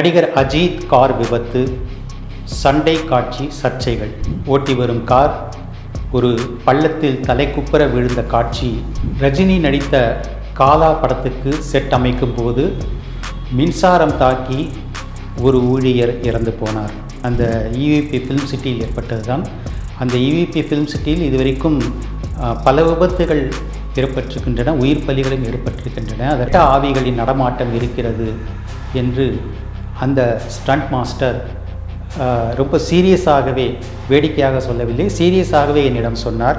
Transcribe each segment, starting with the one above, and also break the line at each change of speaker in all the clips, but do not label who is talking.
நடிகர் அஜித் கார் விபத்து சண்டை காட்சி சர்ச்சைகள். ஓட்டி வரும் கார் ஒரு பள்ளத்தில் தலைக்குப்புற விழுந்த காட்சி. ரஜினி நடித்த காலா படத்துக்கு செட் அமைக்கும் போது மின்சாரம் தாக்கி ஒரு ஊழியர் இறந்து போனார். அந்த இவிபி ஃபிலிம் சிட்டியில் ஏற்பட்டது தான் அந்த இவிபி ஃபிலிம் சிட்டியில் இதுவரைக்கும் பல விபத்துகள் ஏற்பட்டிருக்கின்றன உயிர் பலிகளும் ஏற்பட்டிருக்கின்றன. அதற்கு ஆவிகளின் நடமாட்டம் இருக்கிறது என்று அந்த ஸ்டண்ட் மாஸ்டர் ரொம்ப சீரியஸாகவே வேடிக்கையாக சொல்லவில்லை. சீரியஸாகவே என்னிடம் சொன்னார்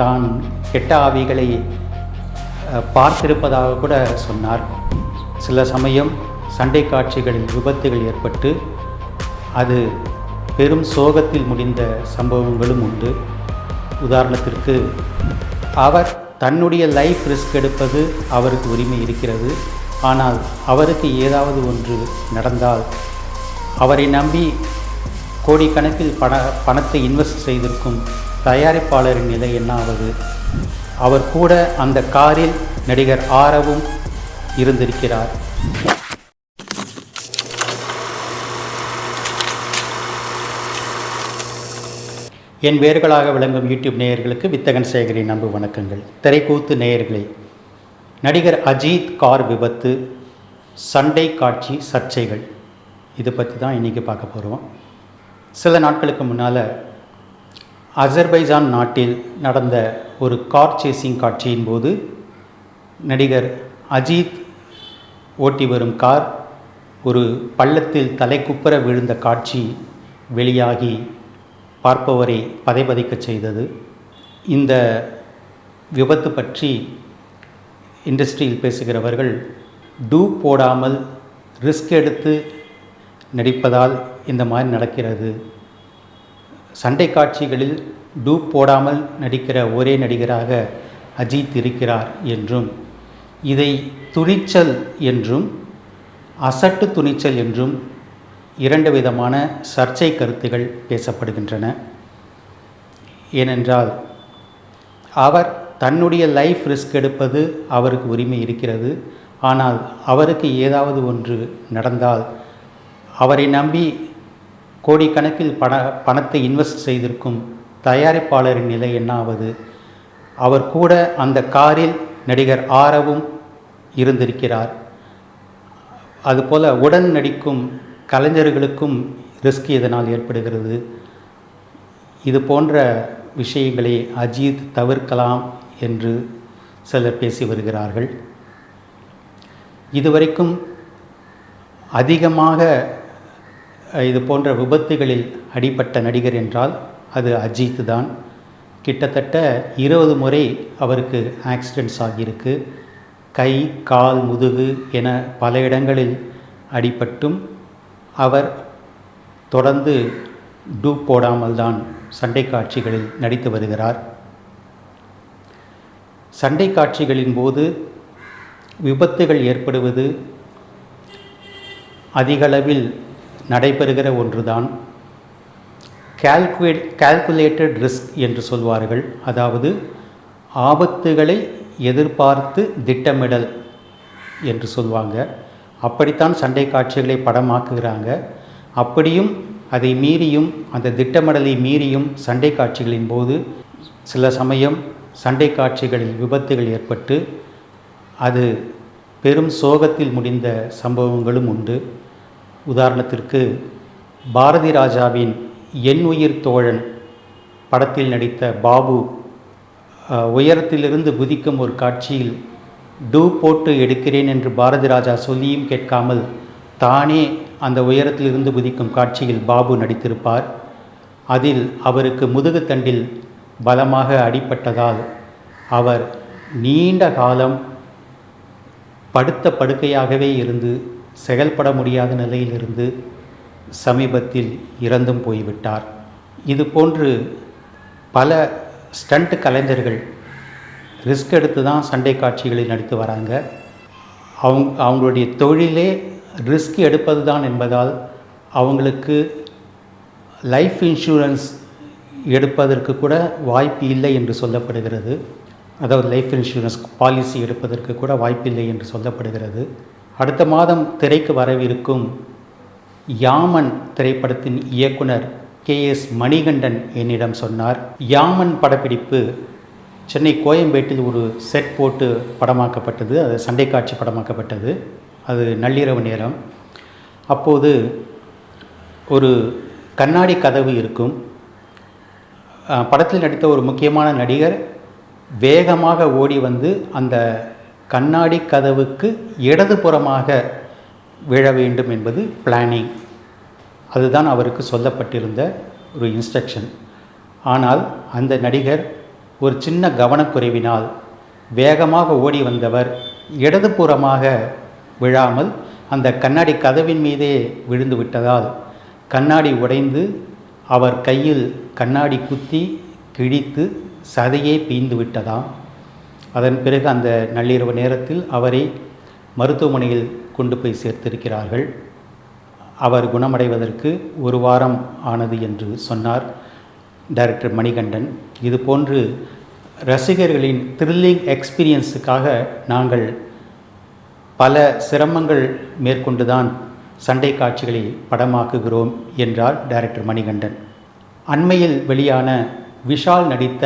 தான் கெட்ட ஆவிகளை பார்த்திருப்பதாக கூட சொன்னார். சில சமயம் சண்டை காட்சிகளில் விபத்துகள் ஏற்பட்டு அது பெரும் சோகத்தில் முடிந்த சம்பவங்களும் உண்டு. உதாரணத்திற்கு அவர் தன்னுடைய லைஃப் ரிஸ்க் எடுப்பது அவருக்கு உரிமை இருக்கிறது. ஆனால் அவருக்கு ஏதாவது ஒன்று நடந்தால் அவரை நம்பி கோடிக்கணக்கில் பண பணத்தை இன்வெஸ்ட் செய்திருக்கும் தயாரிப்பாளரின் நிலை என்ன ஆவது அவர் கூட அந்த காரில் நடிகர் ஆரவும் இருந்திருக்கிறார். என் வேர்களாக விளங்கும் யூடியூப் நேயர்களுக்கு வித்தகன் சேகரின் அன்பு வணக்கங்கள். திரைக்கூத்து நேயர்களே நடிகர் அஜித் கார் விபத்து சண்டை காட்சி சர்ச்சைகள். இதை பற்றி தான் இன்றைக்கி பார்க்க போகிறோம் சில நாட்களுக்கு முன்னால் அசர்பைஜான் நாட்டில் நடந்த ஒரு கார் சேசிங் காட்சியின் போது நடிகர் அஜித் ஓட்டி வரும் கார் ஒரு பள்ளத்தில் தலைக்குப்புற விழுந்த காட்சி வெளியாகி பார்ப்பவரை பதைபதைக்கச் செய்தது. இந்த விபத்து பற்றி இண்டஸ்ட்ரியில் பேசுகிறவர்கள் டூ போடாமல் ரிஸ்க் எடுத்து நடிப்பதால் இந்த மாதிரி நடக்கிறது. சண்டை காட்சிகளில் டூப் போடாமல் நடிக்கிற ஒரே நடிகராக அஜித் இருக்கிறார் என்றும் இதை துணிச்சல் என்றும் அசட்டு துணிச்சல் என்றும் இரண்டு விதமான சர்ச்சை கருத்துகள் பேசப்படுகின்றன. ஏனென்றால் அவர் தன்னுடைய லைஃப் ரிஸ்க் எடுப்பது அவருக்கு உரிமை இருக்கிறது. ஆனால் அவருக்கு ஏதாவது ஒன்று நடந்தால் அவரை நம்பி கோடிக்கணக்கில் பண பணத்தை இன்வெஸ்ட் செய்திருக்கும் தயாரிப்பாளரின் நிலை என்ன ஆவது அவர் கூட அந்த காரில் நடிகர் ஆரவும் இருந்திருக்கிறார். அதுபோல் உடன் நடிக்கும் கலைஞர்களுக்கும் ரிஸ்க் இதனால் ஏற்படுகிறது. இது போன்ற விஷயங்களை அஜித் தவிர்க்கலாம். என்று சிலர் பேசி வருகிறார்கள். இதுவரைக்கும் அதிகமாக இது போன்ற விபத்துகளில் அடிபட்ட நடிகர் என்றால் அது அஜித் தான். கிட்டத்தட்ட இருபது முறை அவருக்கு ஆக்சிடெண்ட்ஸ் ஆகியிருக்கு. கை கால் முதுகு என பல இடங்களில் அடிபட்டும். அவர் தொடர்ந்து டூப் போடாமல் தான் சண்டை காட்சிகளில் நடித்து வருகிறார். சண்டை காட்சிகளின் போது விபத்துகள் ஏற்படுவது அதிகளவில் நடைபெறுகிற ஒன்றுதான். கால்குலேட் கால்குலேட்டட் ரிஸ்க் என்று சொல்வார்கள். அதாவது ஆபத்துகளை எதிர்பார்த்து திட்டமிடல் என்று சொல்லுவாங்க அப்படித்தான் சண்டை காட்சிகளை படமாக்குகிறாங்க. அப்படியும் அதை மீறியும் அந்த திட்டமிடலை மீறியும் சண்டை காட்சிகளின் போது சில சமயம் சண்டை காட்சிகளில் விபத்துகள் ஏற்பட்டு அது பெரும் சோகத்தில் முடிந்த சம்பவங்களும் உண்டு. உதாரணத்திற்கு பாரதி ராஜாவின் என் உயிர் தோழன் படத்தில் நடித்த பாபு உயரத்திலிருந்து குதிக்கும் ஒரு காட்சியில் டூ போட்டு எடுக்கிறேன் என்று பாரதி ராஜா சொல்லியும் கேட்காமல் தானே அந்த உயரத்திலிருந்து குதிக்கும் காட்சியில் பாபு நடித்திருப்பார். அதில் அவருக்கு முதுகுத்தண்டில் பலமாக அடிபட்டதால் அவர் நீண்ட காலம் படுத்த படுக்கையாகவே இருந்து செயல்பட முடியாத நிலையிலிருந்து சமீபத்தில் இறந்தும் போய்விட்டார். இது போன்று பல ஸ்டண்ட் கலைஞர்கள் ரிஸ்க் எடுத்து தான் சண்டை காட்சிகளில் நடித்து வராங்க. அவங்க அவங்களுடைய தொழிலே ரிஸ்க் எடுப்பது தான் என்பதால் அவங்களுக்கு லைஃப் இன்சூரன்ஸ் எடுப்பதற்கு கூட வாய்ப்பு இல்லை என்று சொல்லப்படுகிறது. அதாவது லைஃப் இன்சூரன்ஸ் பாலிசி எடுப்பதற்கு கூட வாய்ப்பில்லை என்று சொல்லப்படுகிறது. அடுத்த மாதம் திரைக்கு வரவிருக்கும் யாமன் திரைப்படத்தின் இயக்குனர் கே எஸ் மணிகண்டன் என்னிடம் சொன்னார் யாமன் படப்பிடிப்பு சென்னை கோயம்பேட்டில் ஒரு செட் போட்டு படமாக்கப்பட்டது. அது சண்டை காட்சி படமாக்கப்பட்டது. அது நள்ளிரவு நேரம். அப்போது ஒரு கண்ணாடி கதவு இருக்கும். படத்தில் நடித்த ஒரு முக்கியமான நடிகர் வேகமாக ஓடி வந்து அந்த கண்ணாடி கதவுக்கு இடதுபுறமாக விழ வேண்டும் என்பது பிளானிங் அதுதான் அவருக்கு சொல்லப்பட்டிருந்த ஒரு இன்ஸ்ட்ரக்ஷன் ஆனால் அந்த நடிகர் ஒரு சின்ன கவனக்குறைவினால் வேகமாக ஓடி வந்தவர் இடதுபுறமாக விழாமல் அந்த கண்ணாடி கதவின் மீதே விழுந்து விட்டதால் கண்ணாடி உடைந்து அவர் கையில் கண்ணாடி குத்தி கிழித்து சதையே பீந்து விட்டதாம். அதன் பிறகு அந்த நள்ளிரவு நேரத்தில் அவரை மருத்துவமனையில் கொண்டு போய் சேர்த்திருக்கிறார்கள். அவர் குணமடைவதற்கு ஒரு வாரம் ஆனது என்று சொன்னார் டைரக்டர் மணிகண்டன். இது போன்று ரசிகர்களின் த்ரில்லிங் எக்ஸ்பீரியன்ஸுக்காக நாங்கள் பல சிரமங்கள் மேற்கொண்டுதான் சண்டை காட்சிகளை படமாக்குகிறோம் என்றார் டைரக்டர் மணிகண்டன். அண்மையில் வெளியான விஷால் நடித்த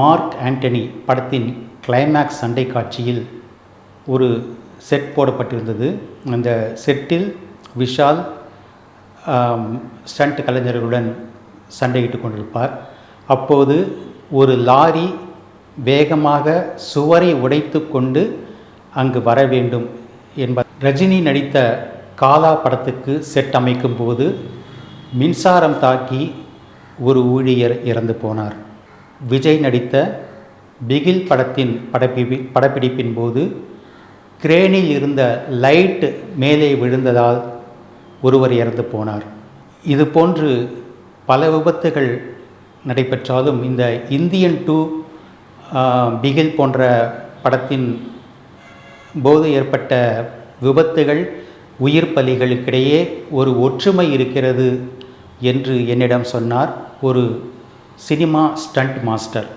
மார்க் ஆண்டனி படத்தின் கிளைமேக்ஸ் சண்டை காட்சியில் ஒரு செட் போடப்பட்டிருந்தது. அந்த செட்டில் விஷால் ஸ்டண்ட் கலைஞர்களுடன் சண்டையிட்டு கொண்டிருப்பார். அப்போது ஒரு லாரி வேகமாக சுவரை உடைத்து கொண்டு அங்கு வர வேண்டும் என்ப ரஜினி நடித்த காலா படத்துக்கு செட் அமைக்கும் போது மின்சாரம் தாக்கி ஒரு ஊழியர் இறந்து போனார். விஜய் நடித்த பிகில் படத்தின் படப்பிடி படப்பிடிப்பின் போது கிரேனில் இருந்த லைட் மேலே விழுந்ததால் ஒருவர் இறந்து போனார். இது போன்று பல விபத்துகள் நடைபெற்றாலும் இந்த இந்தியன் டூ பிகில் போன்ற படத்தின் போது ஏற்பட்ட விபத்துகள் உயிர் பலிகளுக்கிடையே ஒரு ஒற்றுமை இருக்கிறது என்று என்னிடம் சொன்னார் ஒரு சினிமா ஸ்டண்ட் மாஸ்டர்.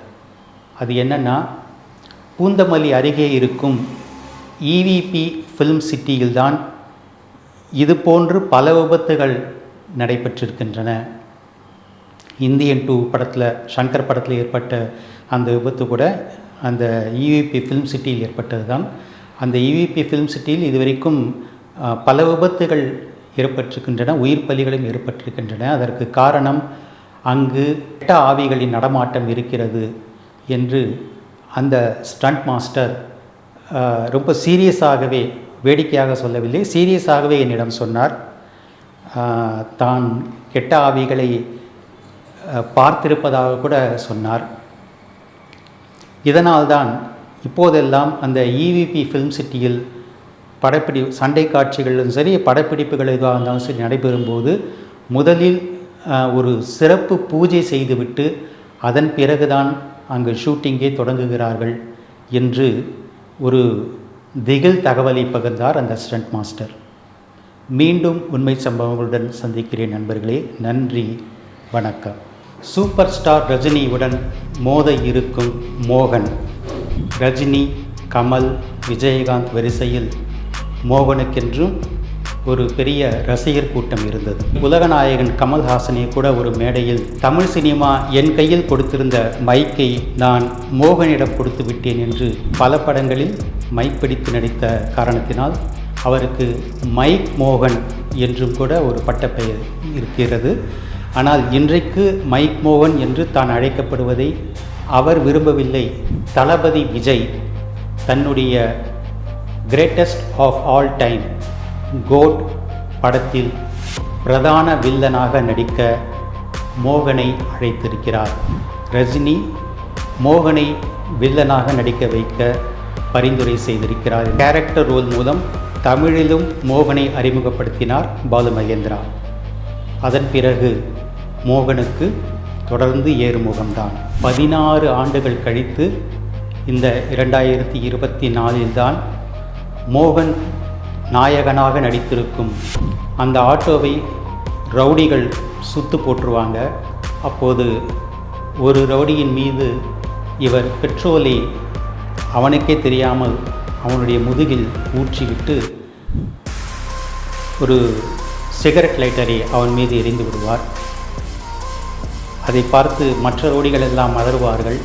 அது என்னென்னா பூந்தமல்லி அருகே இருக்கும் இவிபி ஃபிலிம் சிட்டியில்தான் இது போன்று பல விபத்துகள் நடைபெற்றிருக்கின்றன. இந்தியன் டூ படத்தில் ஷங்கர் படத்தில் ஏற்பட்ட அந்த விபத்து கூட அந்த இவிபி ஃபிலிம் சிட்டியில் ஏற்பட்டது தான் அந்த இவிபி ஃபிலிம் சிட்டியில் இதுவரைக்கும் பல விபத்துகள் ஏற்பட்டிருக்கின்றன உயிர் பலிகளும் ஏற்பட்டிருக்கின்றன. அதற்கு காரணம் அங்கு கெட்ட ஆவிகளின் நடமாட்டம் இருக்கிறது என்று அந்த ஸ்டண்ட் மாஸ்டர் ரொம்ப சீரியஸாகவே வேடிக்கையாக சொல்லவில்லை. சீரியஸாகவே என்னிடம் சொன்னார் தான் கெட்ட ஆவிகளை பார்த்திருப்பதாக கூட சொன்னார். இதனால்தான் இப்போதெல்லாம் அந்த இவிபி ஃபிலிம் சிட்டியில் படப்பிடி சண்டை காட்சிகளும் சரி படப்பிடிப்புகள் எதுவாக இருந்தாலும் சரி நடைபெறும்போது முதலில் ஒரு சிறப்பு பூஜை செய்துவிட்டு அதன் பிறகுதான் அங்கு ஷூட்டிங்கே தொடங்குகிறார்கள் என்று ஒரு திகில் தகவலை பகிர்ந்தார் அந்த ஸ்டண்ட் மாஸ்டர். மீண்டும் உண்மை சம்பவங்களுடன் சந்திக்கிறேன் நண்பர்களே. நன்றி. வணக்கம். சூப்பர் ஸ்டார் ரஜினியுடன் மோத இருக்கும் மோகன். ரஜினி கமல் விஜயகாந்த் வரிசையில் மோகனுக்கென்றும் ஒரு பெரிய ரசிகர் கூட்டம் இருந்தது. உலகநாயகன் கமல்ஹாசனே கூட ஒரு மேடையில் தமிழ் சினிமா என் கையில் கொடுத்திருந்த மைக்கை நான் மோகனிடம் கொடுத்து விட்டேன் என்று பல படங்களில் மைக் பிடித்து நடித்த காரணத்தினால் அவருக்கு மைக் மோகன் என்றும் கூட ஒரு பட்டப்பெயர் இருக்கிறது. ஆனால் இன்றைக்கு மைக் மோகன் என்று தான் அழைக்கப்படுவதை அவர் விரும்பவில்லை. தளபதி விஜய் தன்னுடைய greatest of all time GOAT படத்தில் பிரதான வில்லனாக நடிக்க மோகனை அழைத்திருக்கிறார். ரஜினி மோகனை வில்லனாக நடிக்க வைக்க பரிந்துரை செய்திருக்கிறார். கேரக்டர் ரோல் மூலம் தமிழிலும் மோகனை அறிமுகப்படுத்தினார் பாலு மகேந்திரா அதன் பிறகு மோகனுக்கு தொடர்ந்து ஏறுமுகம்தான். பதினாறு ஆண்டுகள் கழித்து இந்த இரண்டாயிரத்தி இருபத்தி நாலில்தான் மோகன் நாயகனாக நடித்திருக்கும் அந்த ஆட்டோவை ரவுடிகள் சுத்து போட்டுருவாங்க. அப்போது ஒரு ரவுடியின் மீது இவர் பெட்ரோலை அவனுக்கே தெரியாமல் அவனுடைய முதுகில் ஊற்றிவிட்டு ஒரு சிகரெட் லைட்டரை அவன் மீது எரிந்து விடுவார். அதை பார்த்து மற்ற ரவுடிகள் எல்லாம் அதறுவார்கள்